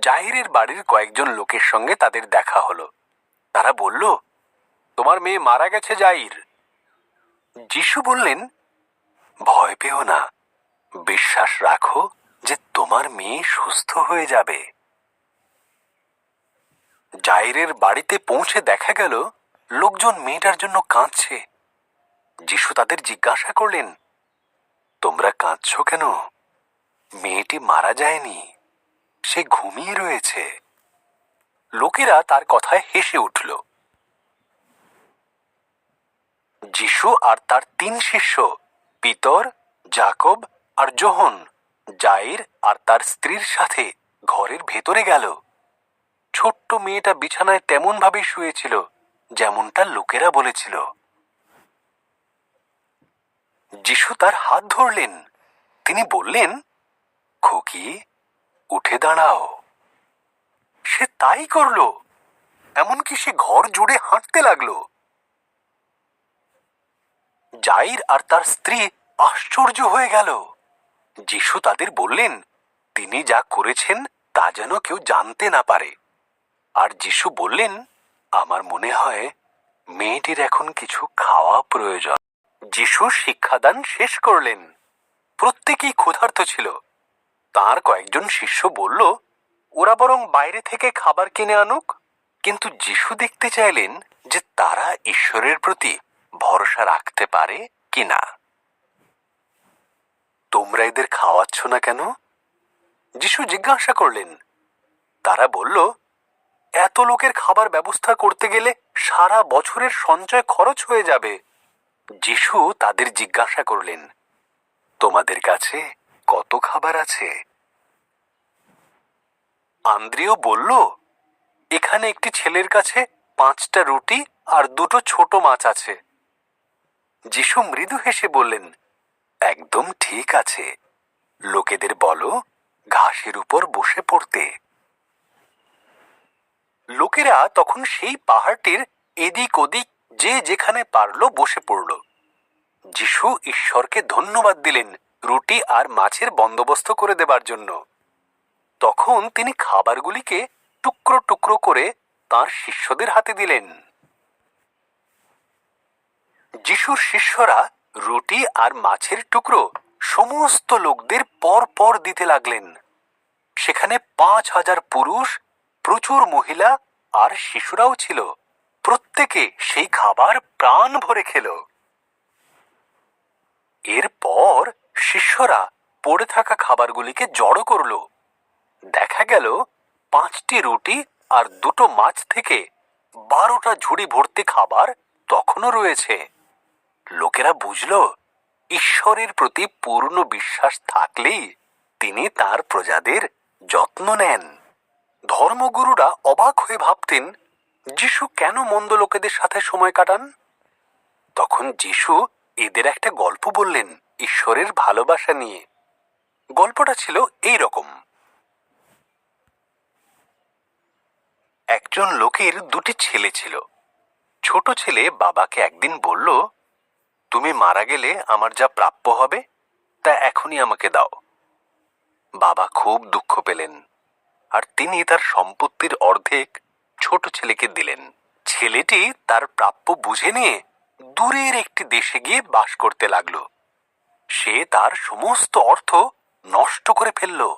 জাহিরের বাড়ির কয়েকজন লোকের সঙ্গে তাদের দেখা হলো। তারা বলল, তোমার মেয়ে মারা গেছে, জাহির। যিশু বললেন, ভয় পেও না। বিশ্বাস রাখো যে তোমার মেয়ে সুস্থ হয়ে যাবে। জাইরের বাড়িতে পৌঁছে দেখা গেল, লোকজন মেয়েটার জন্য কাঁদছে। যিশু তাদের জিজ্ঞাসা করলেন, তোমরা কাঁদছ কেন? মেয়েটি মারা যায়নি, সে ঘুমিয়ে রয়েছে। লোকেরা তার কথায় হেসে উঠল। যিশু আর তার তিন শিষ্য, পিতর জাকব আর জোহন জাইর আর তার স্ত্রীর সাথে ঘরের ভেতরে গেল। ছোট্ট মেয়েটা বিছানায় তেমন ভাবে শুয়েছিল, যেমনটা লোকেরা বলেছিল। যিশু তার হাত ধরলেন। তিনি বললেন খুকি, উঠে দাঁড়াও। সে তাই করল, এমনকি সে ঘর জুড়ে হাঁটতে লাগল। জাইর আর তার স্ত্রী আশ্চর্য হয়ে গেল। যিশু তাদের বললেন, তিনি যা করেছেন, তা যেন কেউ জানতে না পারে। আর যিশু বললেন, আমার মনে হয়, মেয়েটির এখন কিছু খাওয়া প্রয়োজন। যিশু শিক্ষাদান শেষ করলেন। প্রত্যেকেই ক্ষুধার্ত ছিল। তার কয়েকজন শিষ্য বলল, ওরা বরং বাইরে থেকে খাবার কিনে আনুক। কিন্তু যিশু দেখতে চাইলেন যে তারা ঈশ্বরের প্রতি ভরসা রাখতে পারে কি না। তোমরা এদের খাওয়াচ্ছ না কেন? যিশু জিজ্ঞাসা করলেন। তারা বলল, এত লোকের খাবার ব্যবস্থা করতে গেলে সারা বছরের সঞ্চয় খরচ হয়ে যাবে। যিশু তাদের জিজ্ঞাসা করলেন, তোমাদের কাছে কত খাবার আছে? আন্দ্রিও বলল, এখানে একটি ছেলের কাছে পাঁচটা রুটি আর দুটো ছোট মাছ আছে। যিশু মৃদু হেসে বললেন, একদম ঠিক আছে। লোকেদের বলো, ঘাসের উপর বসে পড়তে। লোকেরা তখন সেই পাহাড়টির এদিক ওদিক যে যেখানে পারল বসে পড়ল। যিশু ঈশ্বরকে ধন্যবাদ দিলেন রুটি আর মাছের বন্দোবস্ত করে দেবার জন্য। তখন তিনি খাবারগুলিকে টুকরো টুকরো করে তার শিষ্যদের হাতে দিলেন। যিশুর শিষ্যরা রুটি আর মাছের টুকরো সমস্ত লোকদের পর পর দিতে লাগলেন। সেখানে পাঁচ হাজার পুরুষ, প্রচুর মহিলা আর শিশুরাও ছিল। প্রত্যেকে সেই খাবার প্রাণ ভরে খেল। এরপর শিষ্যরা পড়ে থাকা খাবারগুলিকে জড়ো করল। দেখা গেল, পাঁচটি রুটি আর দুটো মাছ থেকে বারোটা ঝুড়ি ভর্তি খাবার তখনও রয়েছে। লোকেরা বুঝল, ঈশ্বরের প্রতি পূর্ণ বিশ্বাস থাকলেই তিনি তার প্রজাদের যত্ন নেন। ধর্মগুরুরা অবাক হয়ে ভাবতেন, যিশু কেন মন্দ লোকেদের সাথে সময় কাটান? তখন যিশু এদের একটা গল্প বললেন। ঈশ্বরের ভালোবাসা নিয়ে। গল্পটা ছিল এই রকম একজন লোকের দুটি ছেলে ছিল। ছোট ছেলে বাবাকে একদিন বলল, তুমি মারা গেলে আমার যা প্রাপ্য হবে, তা এখনই আমাকে দাও। বাবা খুব দুঃখ পেলেন, আর তিনি তার সম্পত্তির অর্ধেক ছোট ছেলেকে দিলেন। ছেলেটি তার প্রাপ্য বুঝে নিয়ে দূরের একটি দেশে গিয়ে বাস করতে লাগল। সে তার সমস্ত অর্থ নষ্ট করে ফেলল।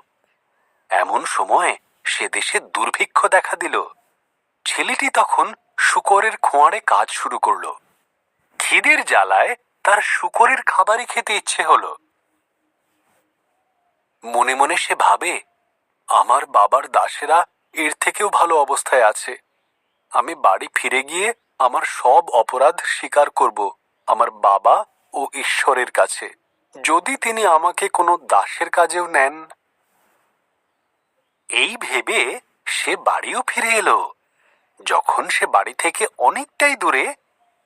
এমন সময় সে দেশে দুর্ভিক্ষ দেখা দিল। ছেলেটি তখন শুকরের খোঁয়াড়ে কাজ শুরু করল। খিদের জ্বালায় তার শুকরের খাবারই খেতে ইচ্ছে হলো। মনে মনে সে ভাবে, আমার বাবার দাসেরা এর থেকেও ভালো অবস্থায় আছে। আমি বাড়ি ফিরে গিয়ে আমার সব অপরাধ স্বীকার করব আমার বাবা ও ঈশ্বরের কাছে। যদি তিনি আমাকে কোনো দাসের কাজেও নেন, এই ভেবে সে বাড়িও ফিরে এলো। যখন সে বাড়ি থেকে অনেকটাই দূরে,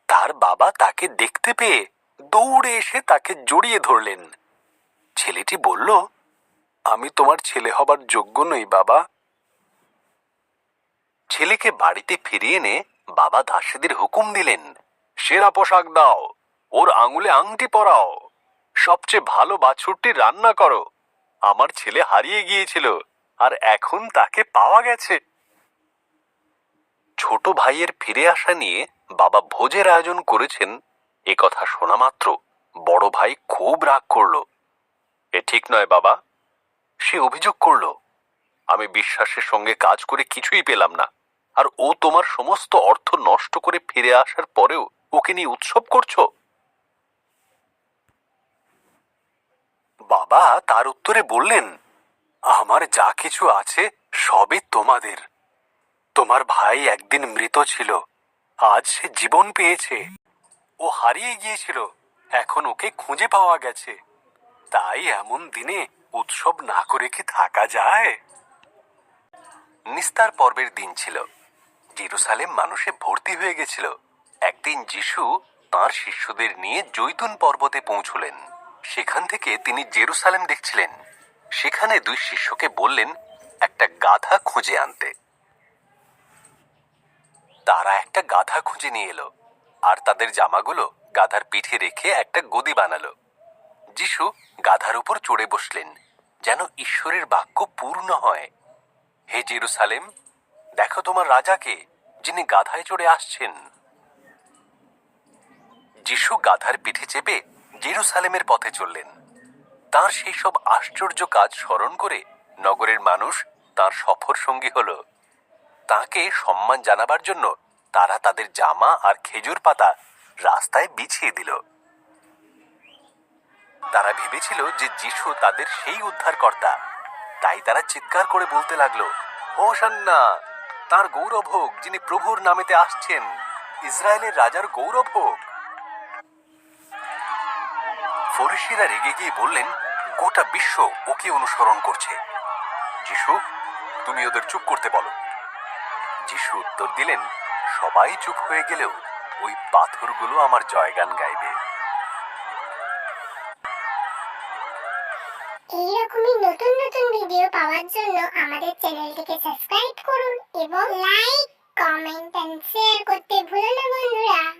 তার বাবা তাকে দেখতে পেয়ে দৌড়ে এসে তাকে জড়িয়ে ধরলেন। ছেলেটি বলল, আমি তোমার ছেলে হবার যোগ্য নই, বাবা। ছেলেকে বাড়িতে ফিরিয়ে এনে বাবা দাসীদের হুকুম দিলেন, সেরা পোশাক দাও, ওর আঙুলে আংটি পরাও। সবচেয়ে ভালো বাছুরটি রান্না করো। আমার ছেলে হারিয়ে গিয়েছিল, আর এখন তাকে পাওয়া গেছে। ছোট ভাইয়ের ফিরে আসা নিয়ে বাবা ভোজের আয়োজন করেছেন, এ কথা শোনা মাত্র বড় ভাই খুব রাগ করল। এ ঠিক নয় বাবা, সে অভিযোগ করল, আমি বিশ্বাসের সঙ্গে কাজ করে কিছুই পেলাম না, আর ও তোমার সমস্ত অর্থ নষ্ট করে ফিরে আসার পরেও ওকে নিয়ে উৎসব করছ। বাবা তার উত্তরে বললেন, আমার যা কিছু আছে সবই তোমাদের। তোমার ভাই একদিন মৃত ছিল, আজ সে জীবন পেয়েছে। ও হারিয়ে গিয়েছিল, এখন ওকে খুঁজে পাওয়া গেছে। তাই এমন দিনে উৎসব না করে কি থাকা যায়? নিস্তার পর্বের দিন ছিল। জেরুসালেম মানুষে ভর্তি হয়ে গেছিল। একদিন যিশু তার শিষ্যদের নিয়ে জৈতুন পর্বতে পৌঁছলেন। সেখান থেকে তিনি জেরুসালেম দেখছিলেন। সেখানে দুই শিষ্যকে বললেন, একটা গাধা খুঁজে আনতে। তারা একটা গাধা খুঁজে নিয়ে এলো, আর তাদের জামাগুলো গাধার পিঠে রেখে একটা গদি বানালো। যিশু গাধার উপর চড়ে বসলেন, যেন ঈশ্বরের বাক্য পূর্ণ হয়। হে জেরুসালেম, দেখো তোমার রাজাকে, যিনি গাধায় চড়ে আসছেন। যিশু গাধার পিঠে চেপে জেরুসালেমের পথে চললেন। তার সেই সব আশ্চর্য কাজ স্মরণ করে নগরের মানুষ তার সফর সঙ্গী হল। তাকে সম্মান জানাবার জন্য তারা তাদের জামা আর খেজুর পাতা রাস্তায় বিছিয়ে দিল। তারা ভেবেছিল যে যিশু তাদের সেই উদ্ধারকর্তা। তাই তারা চিৎকার করে বলতে লাগল ও সান্না তার গৌরব হোক যিনি প্রভুর নামেতে আসছেন, ইসরায়েলের রাজার গৌরব হোক। ফরিসিরা রেগে গিয়ে বললেন, গোটা বিশ্ব ওকে অনুসরণ করছে। যিশু, তুমি ওদের চুপ করতে বলো। যিশু উত্তর দিলেন, সবাই চুপ হয়ে গেলেও ওই পাথরগুলো আমার জয়গান গাইবে। এইরকমই নতুন নতুন ভিডিও পাওয়ার জন্য আমাদের চ্যানেলটিকে সাবস্ক্রাইব করুন এবং লাইক, কমেন্ট এন্ড শেয়ার করতে ভুলো না বন্ধুরা।